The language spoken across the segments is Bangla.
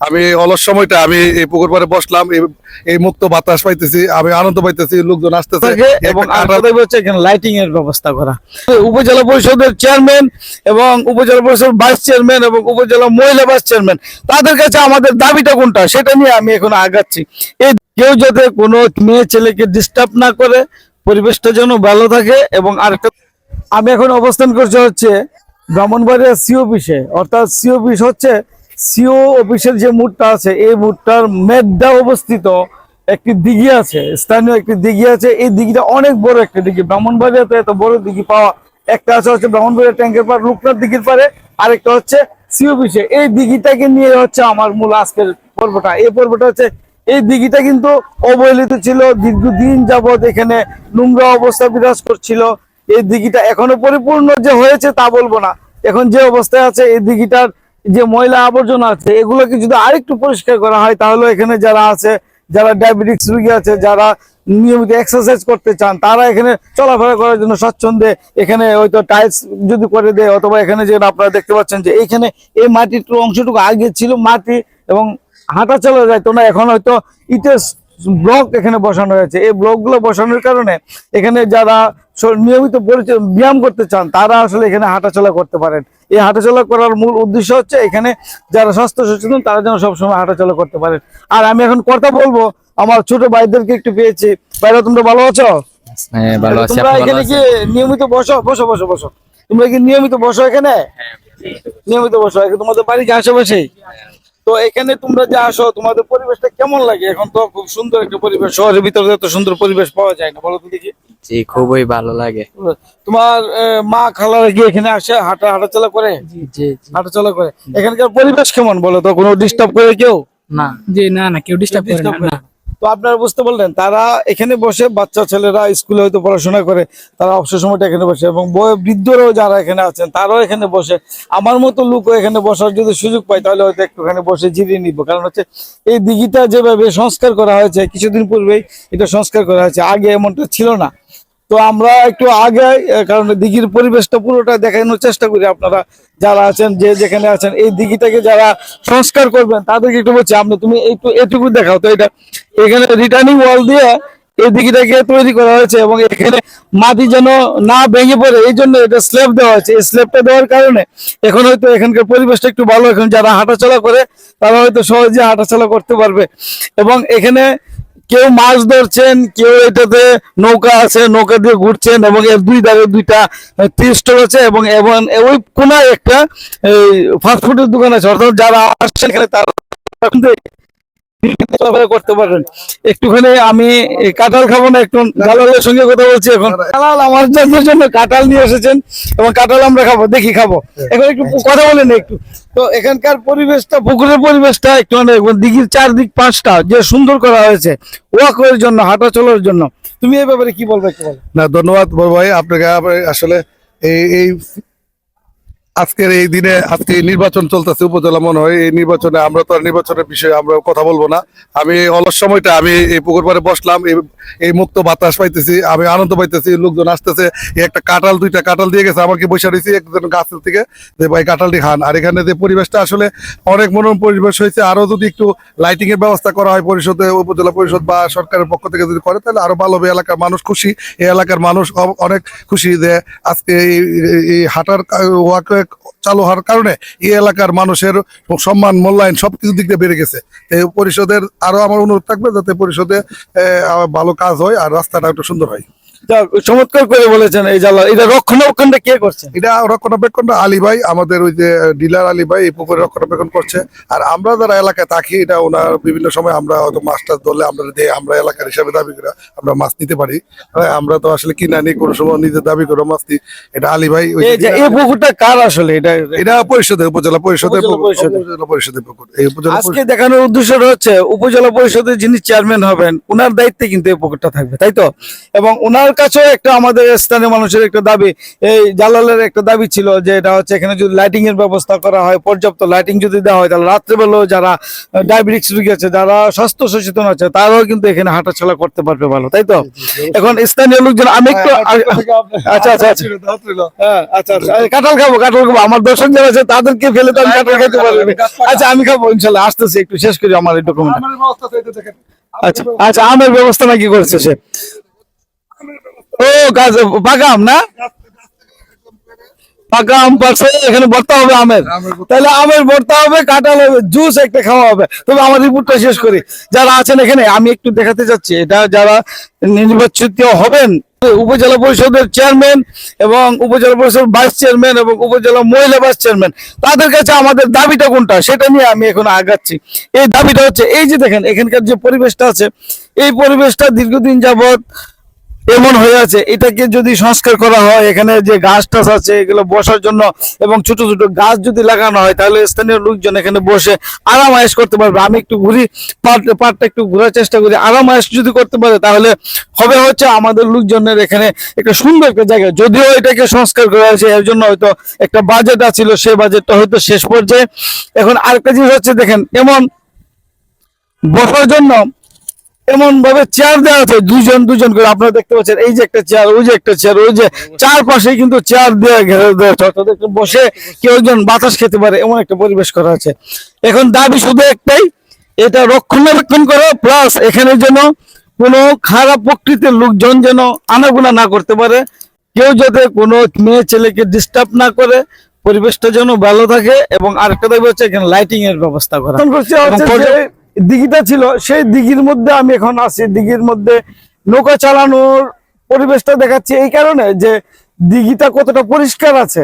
আমি অলস সময়টা আমি এই পুকুর পাড়ে বসলাম এই- মুক্ত বাতাস পাইতেছি আমি আনন্দ পাইতেছি লোকজন আসতেছে। এবং হচ্ছে এখানে লাইটিং এর ব্যবস্থা করা। উপজেলা পরিষদের চেয়ারম্যান এবং উপজেলা পরিষদ ভাইস চেয়ারম্যান এবং উপজেলা মহিলা ভাইস চেয়ারম্যান তাদের কাছে আমাদের দাবিটা কোনটা সেটা নিয়ে আমি এখন আগাচ্ছি। এই কেউ যাতে কোনো মেয়ে ছেলেকে ডিস্টার্ব না করে পরিবেশটা যেন ভালো থাকে এবং আরেকটা আমি এখন অবস্থান করছি হচ্ছে ব্রাহ্মণবাড়িয়া সিও অফিসে অর্থাৎ সিও অফিস হচ্ছে সিও অফিসের যে মুডটা আছে, এই মুডটার মেড্ডা অবস্থিত একটি দিঘি আছে, স্থানীয় একটি দিঘি আছে। এই দিঘিটা অনেক বড় একটা দিঘি। ব্রাহ্মণবাড়িয়াতে এত বড় দিঘি পাওয়া, একটা আছে হচ্ছে ব্রাহ্মণবাড়িয়া ট্যাঙ্কের পার রূপনাথ দিঘির পারে আরেকটা হচ্ছে সিও অফিসে। এই দিঘিটাকে নিয়ে হচ্ছে আমার মূল আজকের পর্বটা। এই পর্বটা হচ্ছে, এই দিঘিটা কিন্তু অবহেলিত ছিল, দীর্ঘদিন যাবৎ এখানে নোংরা অবস্থা বিরাজ করছিল। এই দিঘিটা এখনও পরিপূর্ণ যে হয়েছে তা বলব না। এখন যে অবস্থায় আছে, এই দিঘিটার যে ময়লা আবর্জনা আছে, এগুলোকে যদি আরেকটু পরিষ্কার করা হয়, তাহলে এখানে যারা আছে, যারা ডায়াবেটিক্স রোগী আছে, যারা নিয়মিত এক্সারসাইজ করতে চান, তারা এখানে চলাফেরা করার জন্য স্বচ্ছন্দে এখানে হয়তো টাইলস যদি করে দেয়, অথবা এখানে যে আপনারা দেখতে পাচ্ছেন যে এখানে এই মাটির অংশটুকু আগে ছিল মাটি এবং হাঁটা চলা যাইতো না, এখন হয়তো ইটের ব্লক এখানে বসানো হয়েছে। এই ব্লকগুলো বসানোর কারণে এখানে যারা নিয়মিত পরিচয় ব্যায়াম করতে চান তারা আসলে এখানে হাঁটাচলা করতে পারেন। এই হাঁটাচলা করার মূল উদ্দেশ্য হচ্ছে এখানে যারা স্বাস্থ্য সচেতন তারা যেন সবসময় হাঁটাচলা করতে পারেন। আর আমি এখন কথা বলব আমার ছোট ভাইদেরকে একটু পেয়েছি। ভাইরা তোমরা ভালো আছো? হ্যাঁ ভালো আছি তোমরা এখানে কি নিয়মিত বসো বসো বসো বসো। তোমরা কি নিয়মিত বসো এখানে? নিয়মিত বসো তোমাদের বাড়ি যে আশেপাশেই? তো এখানে তোমরা যে আসো তোমাদের পরিবেশটা কেমন লাগে? এখন তো খুব সুন্দর একটা পরিবেশ। শহরের ভিতরে এত সুন্দর পরিবেশ পাওয়া যায় না বলো তো দেখি। জি খুবই ভালো লাগে। তোমার আহ, মা খালারা গিয়ে এখানে আসে হাঁটা হাঁটাচলা করে? জি জি হাঁটাচলা করে। এখানকার পরিবেশ কেমন বলো তো? কোনো ডিস্টার্ব করে কেউ? না। জি না না কেউ ডিস্টার্ব করে না। আপনারা বুঝতে বললেন তারা এখানে বসে বাচ্চা ছেলেরা স্কুলে হয়তো পড়াশোনা করে, তারা অবসর সময়টা এখানে বসে এবং বৃদ্ধরাও যারা এখানে আছেন, তারাও এখানে বসে। আমার মতো লোকও এখানে বসার যদি সুযোগ পাই তাহলে হয়তো একটুখানি বসে জিরিয়ে নিব। কারণ হচ্ছে এই দিঘিটা যেভাবে সংস্কার করা হয়েছে, কিছুদিন পূর্বেই এটা সংস্কার করা হয়েছে, আগে এমনটা ছিল না। তো আমরা একটু আগে কারণ দিঘির পরিবেশটা পুরোটা দেখানোর চেষ্টা করি আপনারা যারা আছেন, যে যেখানে আছেন, এই দিঘিটাকে যারা সংস্কার করবেন, তাদেরকে একটু বলছি, আপনি তুমি একটু এটুকু দেখাও তো এটা। এখানে রিটার্নিং ওয়াল দিয়ে এই তৈরি করা হয়েছে এবং এখানে মাটি যেন না ভেঙে পড়ে, এই জন্য এটা স্ল্যাব দেওয়া হয়েছে। এই স্ল্যাবটা দেওয়ার কারণে এখন হয়তো এখানকার পরিবেশটা একটু ভালো। এখন যারা হাঁটাচলা করে, তারা হয়তো সহজে হাঁটাচলা করতে পারবে। এবং এখানে কেউ মাছ ধরছেন, কেউ এটাতে নৌকা আছে, নৌকা দিয়ে ঘুরছেন এবং এর দুই ধারে দুইটা টি স্টল আছে এবং এবং ওই কোনায় একটা ফাস্টফুডের দোকান আছে। অর্থাৎ যারা আসছেন এখানে তারা করতে পারেন। একটুখানি আমি কাঁঠাল খাব না, একটু দালালের সঙ্গে কথা বলছি এখন। দালাল আমার জন্য- কাঁঠাল নিয়ে এসেছেন, এবং কাঁঠাল আমরা খাব, দেখি খাব। এখন একটু কথা বলেন একটু। তো এখানকার পরিবেশটা, পুকুরের পরিবেশটা একটু অনেক দিঘির চারদিক পাঁচটা, যে সুন্দর করা হয়েছে, ওয়াকের জন্য, হাঁটা চলার জন্য। তুমি এই ব্যাপারে কি বলবে না, ধন্যবাদ বড় ভাই, আপনাকে আসলে এই এই আজকের এই দিনে আজকে নির্বাচন চলতেছে উপজেলা মনে হয়। এই নির্বাচনে আমরা তো আর নির্বাচনের বিষয়ে আমরা কথা বলব না। আমি অলস সময়টা আমি এই পুকুর পাড়ে বসলাম, এই মুক্ত বাতাস পাইতেছি, আমি আনন্দ পাইতেছি, লোকজন আসতেছে একটা কাঁঠাল, দুইটা কাঁঠাল দিয়ে গেছে আমাকে বসে রয়েছি একজন গাছের থেকে যে ভাই কাঁঠালটি খান। আর এখানে যে পরিবেশটা আসলে অনেক মনোরম পরিবেশ হয়েছে, আরও যদি একটু লাইটিং এর ব্যবস্থা করা হয় পরিষদে, উপজেলা পরিষদ বা সরকারের পক্ষ থেকে যদি করে, তাহলে আরও ভালো হবে। এলাকার মানুষ খুশি, এই এলাকার মানুষ অনেক খুশি যে আজকে এই হাঁটার ওয়াক চালু হওয়ার কারণে এই এলাকার মানুষের সম্মান, মূল্যায়ন সবকিছু দিক দিয়ে বেড়ে গেছে। এই পরিষদের আরও আমার অনুরোধ থাকবে যাতে পরিষদে ভালো কাজ হয় আর রাস্তাটা একটু সুন্দর হয়। চমৎকার করে বলেছেন এই জ্বালা এটা রক্ষণাবেক্ষণটা কে করছেন এটা রক্ষণাবেক্ষণটা আলী ভাই আমাদের ওই যে ডিলার আলী ভাই এই পুকুরে রক্ষণাবেক্ষণ করছে। আর আমরা যারা এলাকায় থাকি এটা ওনার বিভিন্ন সময় আমরা হয়তো মাছ টাছ ধরলে আমরা দিয়ে আমরা এলাকার হিসাবে দাবি করে আমরা মাছ নিতে পারি। হ্যাঁ, আমরা তো আসলে কিনা নিই কোনো সময় নিজে দাবি করে মাছ নিই। এটা আলী ভাই যে এই পুকুরটা কার আসলে? এটা এটা পরিষদের উপজেলা পরিষদের উপজেলা পরিষদের। পুকুর। এই উপজেলা আজকে দেখানোর উদ্দেশ্যটা হচ্ছে উপজেলা পরিষদের যিনি চেয়ারম্যান হবেন ওনার দায়িত্বে কিন্তু এই পুকুরটা থাকবে তাই তো? এবং ওনার কাছেও একটা আমাদের স্থানীয় মানুষের একটা দাবি এই জালালের একটা দাবি ছিল যে এটা হচ্ছে এখানে যদি লাইটিং এর ব্যবস্থা করা হয় পর্যাপ্ত লাইটিং যদি দেওয়া হয় তাহলে রাত্রেবেলাও যারা ডায়াবেটিক্স রোগী আছে যারা স্বাস্থ্য সচেতন আছে তারাও কিন্তু এখানে হাঁটাচলা করতে পারবে ভালো তাই তো? এখন স্থানীয় লোকজন আমি একটু আচ্ছা আচ্ছা আচ্ছা। হ্যাঁ, আচ্ছা আচ্ছা। এই কাঁঠাল খাব কাঁঠাল খাব। আমার দর্শক যারা আছে তাদেরকে ফেলে তো আমি কাঁঠাল খেতে পারব আচ্ছা আমি খাব ইনশাল্লাহ আসতেছি একটু শেষ করি আমার এই ডকুমেন্ট আচ্ছা আচ্ছা আমের ব্যবস্থা নাকি করেছে সে? ও, গাছ পাকা না? এখানে আমের। হবে জুস একটা খাওয়া হবে। তবে শেষ করি। যারা আছেন এখানে, আমি একটু দেখাতে এটা যারা হবেন, উপজেলা পরিষদের চেয়ারম্যান এবং উপজেলা পরিষদ ভাইস চেয়ারম্যান এবং উপজেলা মহিলা ভাইস চেয়ারম্যান তাদের কাছে আমাদের দাবিটা কোনটা? সেটা নিয়ে আমি এখন আগাচ্ছি। এই দাবিটা হচ্ছে, এই যে দেখেন, এখানকার যে পরিবেশটা আছে, এই পরিবেশটা দীর্ঘদিন যাবত এমন হয়ে আছে। এটাকে যদি সংস্কার করা হয়, এখানে যে গাছ টাছ আছে, এগুলো বসার জন্য এবং ছোট ছোট গাছ যদি লাগানো হয়, তাহলে স্থানীয় লোকজন এখানে বসে আরাম আয়েস করতে পারবে। আমি একটু ঘুরি পার্ট পার্টটা একটু ঘোরার চেষ্টা করি। আরাম আয়েস যদি করতে পারে, তাহলে হবে হচ্ছে আমাদের লোকজনের এখানে একটা সুন্দর একটা জায়গা। যদিও এটাকে সংস্কার করা হয়েছে, এর জন্য হয়তো একটা বাজেট আছিল সে বাজেটটা হয়তো শেষ পর্যায়ে। এখন আরেকটা জিনিস হচ্ছে, দেখেন, এমন বসার জন্য এমন ভাবে চেয়ার দেওয়া আছে দুজন দুজন করে। আপনারা দেখতে পাচ্ছেন এই যে একটা চেয়ার ওই যে একটা চেয়ার ওই যে চারপাশে কিন্তু চেয়ার দেওয়া ঘেরে দেওয়া আছে। বসে কেউ একজন বাতাস খেতে পারে এমন একটা পরিবেশ করা আছে। এখন দাবি শুধু একটাই এটা রক্ষণাবেক্ষণ করা প্লাস এখানে যেন কোনো খারাপ প্রকৃতির লোকজন যেন আনাগোনা না করতে পারে। কেউ যাতে কোনো মেয়ে ছেলেকে ডিস্টার্ব না করে পরিবেশটা যেন ভালো থাকে। এবং আরেকটা দাবি হচ্ছে এখানে লাইটিং এর ব্যবস্থা করা। দিঘিটা ছিল, সেই দিঘির মধ্যে আমি এখন আছি। দিঘির মধ্যে নৌকা চালানোর পরিবেশটা দেখাচ্ছি এই কারণে যে দিঘিটা কতটা পরিষ্কার আছে।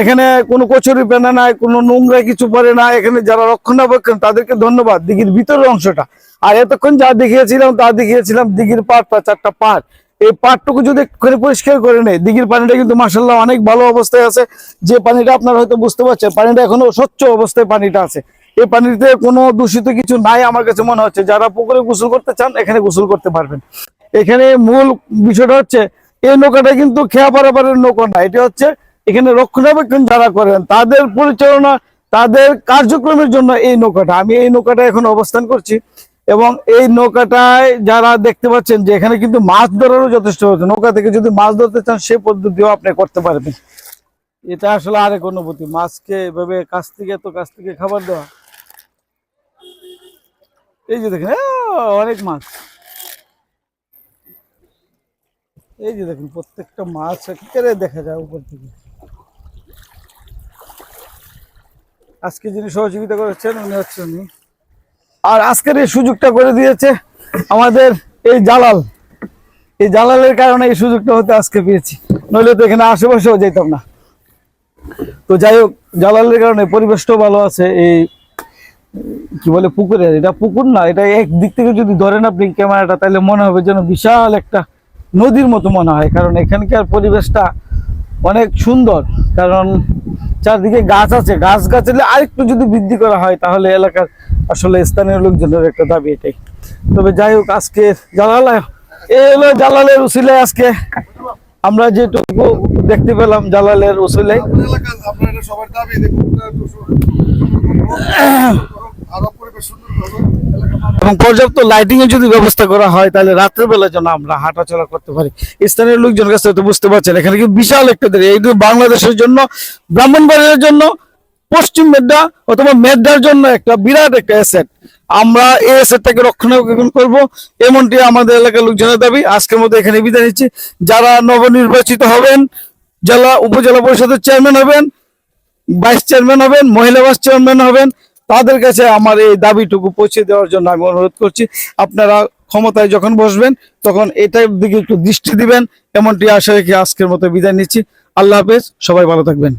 এখানে কোনো কচুরি পেনা নাই, কোনো নোংরা কিছু পরে না। এখানে যারা রক্ষণাবেক্ষণ, তাদেরকে ধন্যবাদ দিঘির ভিতরের অংশটা। আর এতক্ষণ যা দেখিয়েছিলাম, তা দেখিয়েছিলাম দিঘির পাড়টা চারটা পাড় এই পাড়টুকু যদি একটুখানি পরিষ্কার করে নেই, দিঘির পানিটা কিন্তু মাসাল্লাহ অনেক ভালো অবস্থায় আছে। যে পানিটা আপনারা হয়তো বুঝতে পারছেন, পানিটা এখনও স্বচ্ছ অবস্থায় পানিটা আছে। এই পানিতে কোনো দূষিত কিছু নাই আমার কাছে মনে হচ্ছে। যারা পুকুরে গোসল করতে চান, এখানে গোসল করতে পারবেন। এখানে মূল বিষয়টা হচ্ছে, এই নৌকাটা কিন্তু খেয়া পারাপারের নৌকা না, এটি হচ্ছে এখানে রক্ষণাবেক্ষণ যারা করেন, তাদের পরিচালনা, তাদের কার্যক্রমের জন্য এই নৌকাটা। আমি এই নৌকাটা এখন অবস্থান করছি এবং এই নৌকাটায় যারা দেখতে পাচ্ছেন যে এখানে কিন্তু মাছ ধরারও যথেষ্ট হচ্ছে নৌকা থেকে যদি মাছ ধরতে চান সেই পদ্ধতিও আপনি করতে পারবেন। এটা আসলে আরেক অনুভূতি। মাছকে এভাবে কাছ থেকে, এত কাছ থেকে খাবার দেওয়া এই যে দেখেন আহ, অনেক মাছ। এই যে দেখেন প্রত্যেকটা মাছ একেবারে দেখা যায় উপর থেকে। আজকে যিনি সহযোগিতা করেছেন উনি হচ্ছেন উনি। আর আজকের এই সুযোগটা করে দিয়েছে আমাদের এই জালাল। এই জালালের কারণে এই সুযোগটা হতে আজকে পেয়েছি। নইলে তো এখানে আশেপাশেও যেতাম না। তো যাই হোক জালালের কারণে পরিবেশটাও ভালো আছে এই কি বলে পুকুরে? এটা পুকুর না, এটা একদিক থেকে যদি ধরেন আপনি ক্যামেরাটা, তাহলে মনে হবে যেন বিশাল একটা নদীর মতো মনে হয়, কারণ এখানকার পরিবেশটা অনেক সুন্দর। কারণ চারদিকে গাছ আছে, গাছ গাছলে আরেকটু যদি বৃদ্ধি করা হয়, তাহলে এলাকার আসলে স্থানীয় লোকজনের একটা দাবি এটাই। তবে যাই হোক, আজকে জালাল এই হলো জালালের উসিলায় আজকে। আমরা যেটুকু দেখতে পেলাম জালালের উসিলায়। এবং পর্যাপ্ত লাইটিং এর যদি ব্যবস্থা করা হয়, তাহলে রাত্রের বেলা যেন আমরা হাঁটাচলা করতে পারি। স্থানীয় লোকজন কাছে হয়তো বুঝতে পারছেন, এখানে কি বিশাল একটা এই বাংলাদেশের জন্য, ব্রাহ্মণবাড়িয়ার জন্য, পশ্চিম মেড্ডা অথবা মেড্ডার জন্য একটা বিরাট একটা অ্যাসেট আমরা এই অ্যাসেটটাকে রক্ষণাবেক্ষণ করব, এমনটি আমাদের এলাকার লোকজনের দাবি। আজকের মতো এখানে বিদায় নিচ্ছি। যারা নবনির্বাচিত হবেন, জেলা উপজেলা পরিষদের চেয়ারম্যান হবেন ভাইস চেয়ারম্যান হবেন, মহিলা ভাইস চেয়ারম্যান হবেন তাদের কাছে আমার এই দাবিটুকু পৌঁছে দেওয়ার জন্য আমি অনুরোধ করছি, আপনারা ক্ষমতায় যখন বসবেন, তখন এটার দিকে একটু দৃষ্টি দিবেন, এমনটি আশা রেখে আজকের মতো বিদায় নিচ্ছি। আল্লাহ হাফেজ, সবাই ভালো থাকবেন।